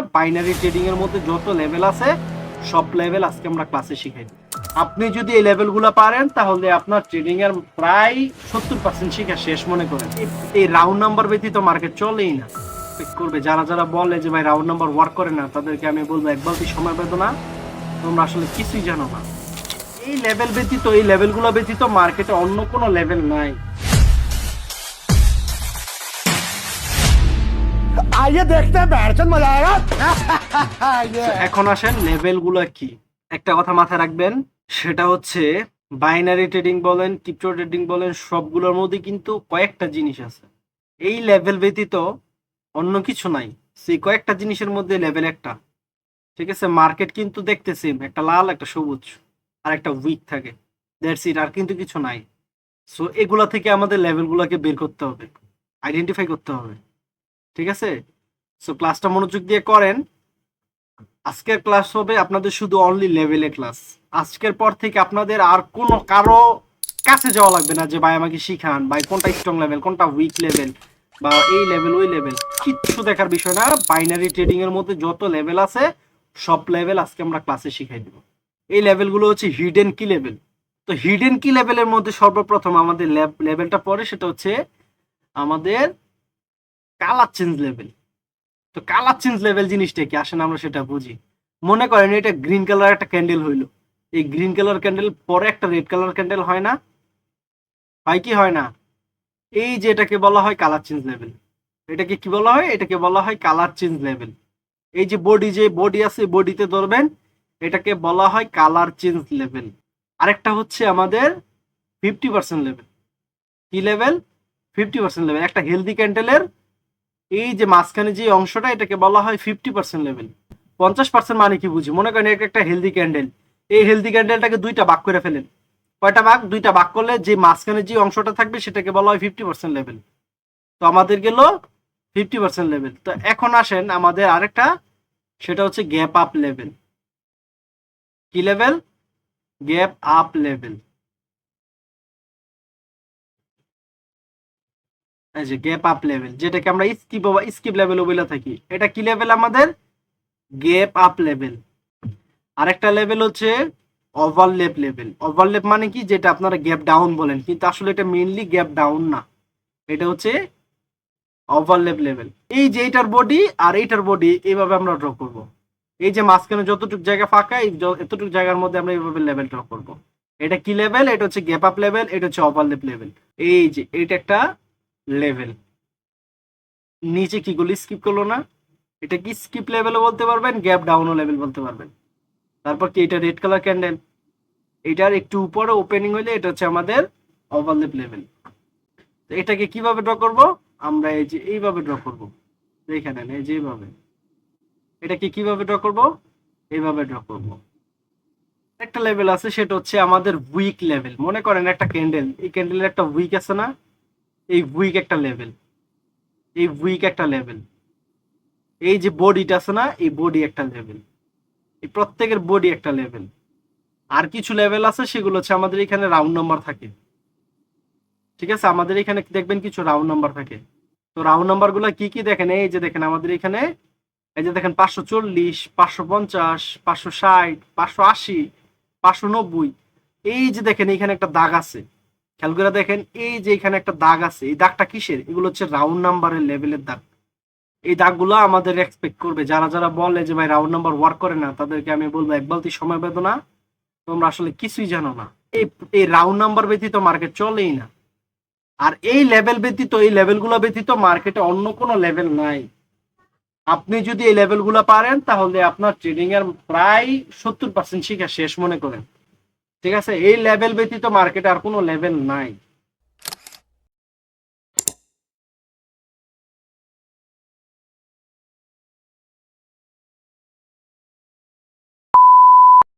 Binary trading এর মধ্যে যত লেভেল আছে, সব লেভেল আজকে আমরা ক্লাসে শিখাই। আপনি যদি এই লেভেলগুলো পারেন, তাহলে আপনার ট্রেডিং এর প্রায় সত্তর পার্সেন্ট শিখা শেষ মনে করেন। এই- রাউন্ড নাম্বার ব্যতীত মার্কেট চলেই না। করবে, যারা যারা বলে যে, ভাই রাউন্ড নাম্বার ওয়ার্ক করে না, তাদেরকে আমি বলব, এক বালতি সময় পেতো না। তোমরা আসলে কিছুই জানো না। এই লেভেল ব্যতীত, এই লেভেলগুলো ব্যতীত মার্কেটে অন্য কোনো লেভেল নাই। আইয়ে দেখতে বেরছেন মজা এখন আসেন লেভেলগুলো কি? একটা কথা মাথায় রাখবেন, সেটা হচ্ছে বাইনারি ট্রেডিং বলেন ক্রিপ্টো ট্রেডিং বলেন, সবগুলোর মধ্যে কিন্তু কয়েকটা জিনিস আছে। এই লেভেল ব্যতীত অন্য কিছু নাই। সেই কয়েকটা জিনিসের মধ্যে লেভেল একটা। ঠিক আছে? মার্কেট কিন্তু দেখতে সেম একটা লাল, একটা সবুজ, আর একটা উইক থাকে। দ্যাটস ইট আর কিন্তু কিছু নাই। সো এগুলা থেকে আমাদের লেভেলগুলোকে বের করতে হবে। আইডেন্টিফাই করতে হবে। ঠিক আছে? সো ক্লাসটা মনোযোগ দিয়ে করেন। আজকের ক্লাস হবে আপনাদের শুধু অনলি লেভেলে ক্লাস আজকের পর থেকে আপনাদের আর কোনো, কারও কাছে যাওয়া লাগবে না যে, ভাই, আমাকে শিখান। ভাই, কোনটা স্ট্রং লেভেল কোনটা উইক লেভেল বা এই লেভেল ওই লেভেল কিচ্ছু দেখার বিষয় না। বাইনারি ট্রেডিং এর মধ্যে যত লেভেল আছে, সব লেভেল আজকে আমরা ক্লাসে শিখাই দিব। এই লেভেলগুলো হচ্ছে হিডেন কি লেভেল তো হিডেন কি লেভেলের মধ্যে সর্বপ্রথম আমাদের লেভেলটা পড়ে, সেটা হচ্ছে আমাদের কালার চেঞ্জ লেভেল তো কালার চেঞ্জ লেভেল জিনিসটা কি? আসেন আমরা সেটা বুঝি। মনে করেন এটা গ্রিন কালার একটা ক্যান্ডেল হইল। এই গ্রিন কালার ক্যান্ডেল পরে একটা রেড কালার ক্যান্ডেল হয় না? হয় কি হয় না? এই যে এটাকে বলা হয় কালার চেঞ্জ লেভেল এটাকে কি বলা হয়? এটাকে বলা হয় কালার চেঞ্জ লেভেল এই যে বডি যে বডি আছে বডিতে ধরবেন, এটাকে বলা হয় কালার চেঞ্জ লেভেল আরেকটা হচ্ছে আমাদের ফিফটি পার্সেন্ট লেভেল কি লেভেল ফিফটি পার্সেন্ট লেভেল একটা হেলদি ক্যান্ডেলের এই যে মাঝখানে যে অংশটা, এটাকে বলা হয় ফিফটি পার্সেন্ট লেভেল পঞ্চাশ পার্সেন্ট মানে কি বুঝি? মনে করেন এটা একটা হেলদি ক্যান্ডেল এই হেলদি ক্যান্ডেলটাকে দুইটা ভাগ করে ফেলেন। কয়টা ভাগ? দুইটা ভাগ করলে যে মাঝখানে যে অংশটা থাকবে, সেটাকে বলা হয় ফিফটি পার্সেন্ট লেভেল তো আমাদের গেল ফিফটি পার্সেন্ট লেভেল তো এখন আসেন আমাদের আরেকটা, সেটা হচ্ছে গ্যাপ আপ লেভেল কি লেভেল গ্যাপ আপ লেভেল এই যে গ্যাপ আপ লেভেল যেটাকে আমরা স্কিপ বা স্কিপ লেভেল বলে থাকি, এটা কি লেভেল আমাদের? গ্যাপ আপ লেভেল আরেকটা লেভেল হচ্ছে ওভারলেপ লেভেল ওভারলেপ মানে কি? যেটা আপনারা গ্যাপ ডাউন বলেন, কিন্তু আসলে এটা মেইনলি গ্যাপ ডাউন না। এটা হচ্ছে ওভারলেপ লেভেল এই যে এইটার বডি আর এইটার বডি এইভাবে আমরা ড্র করব। এই যে মাঝখানে যতটুকু জায়গা ফাঁকা, এই এতটুকু জায়গার মধ্যে আমরা এইভাবে লেভেল ড্র করব। এটা কি লেভেল এটা হচ্ছে গ্যাপ আপ লেভেল এটা হচ্ছে ওভারলেপ লেভেল এই যে এটা একটা লেভেল নিচে কি গুলো স্কিপ করল না? এটা কি স্কিপ লেভেলও বলতে পারবেন গ্যাপ ডাউনও লেভেল বলতে পারবেন। তারপর কি এটা রেড কালার ক্যান্ডেল এটার একটু উপরে ওপেনিং হইলে এটা হচ্ছে আমাদের ওভারলেপ লেভেল তো এটাকে কীভাবে ড্র করব? আমরা এই যে এইভাবে ড্র করব। এখানে এই যে এইভাবে। এটাকে কীভাবে ড্র করব? এইভাবে ড্র করব। একটা লেভেল আছে, সেটা হচ্ছে আমাদের উইক লেভেল মনে করেন একটা ক্যান্ডেল এই ক্যান্ডেলের একটা উইক আছে না? এই উইক একটা লেভেল এই উইক একটা লেভেল এই যে বডিটা আছে না, এই বডি একটা লেভেল এই প্রত্যেকের বডি একটা লেভেল আর কিছু লেভেল আছে, সেগুলো হচ্ছে আমাদের এখানে রাউন্ড নাম্বার থাকে। ঠিক আছে? আমাদের এখানে দেখবেন কিছু রাউন্ড নাম্বার থাকে। তো রাউন্ড নাম্বারগুলো কি কি দেখেন? এই যে দেখেন, আমাদের এখানে, এই যে দেখেন, পাঁচশো চল্লিশ, পাঁচশো পঞ্চাশ, পাঁচশো ষাট, পাঁচশো আশি, পাঁচশো নব্বই। এই যে দেখেন, এখানে একটা দাগ আছে। খেয়াল করে দেখেন, এই যে এখানে একটা দাগ আছে, এই দাগটা কিসের? এগুলো হচ্ছে রাউন্ড নাম্বারের লেভেলের দাগ। এই দাগগুলো আমাদের এক্সপেক্ট করবে। যারা যারা বলে যে, ভাই রাউন্ড নাম্বার ওয়ার্ক করে না, তাদেরকে আমি বলব, এক বালতি সময় পেতো না। তোমরা আসলে কিছুই জানো না। এই এই রাউন্ড নাম্বার ব্যতীত মার্কেট চলেই না। আর এই লেভেল ব্যতীত, এই লেভেলগুলো ব্যতীত মার্কেটে অন্য কোনো লেভেল নাই। আপনি যদি এই লেভেলগুলো পারেন, তাহলে আপনার ট্রেডিং এর প্রায় সত্তর পার্সেন্ট শিখা শেষ মনে করেন। ঠিক আছে? এই লেভেল ব্যতীত মার্কেটে আর কোনো লেভেল নাই।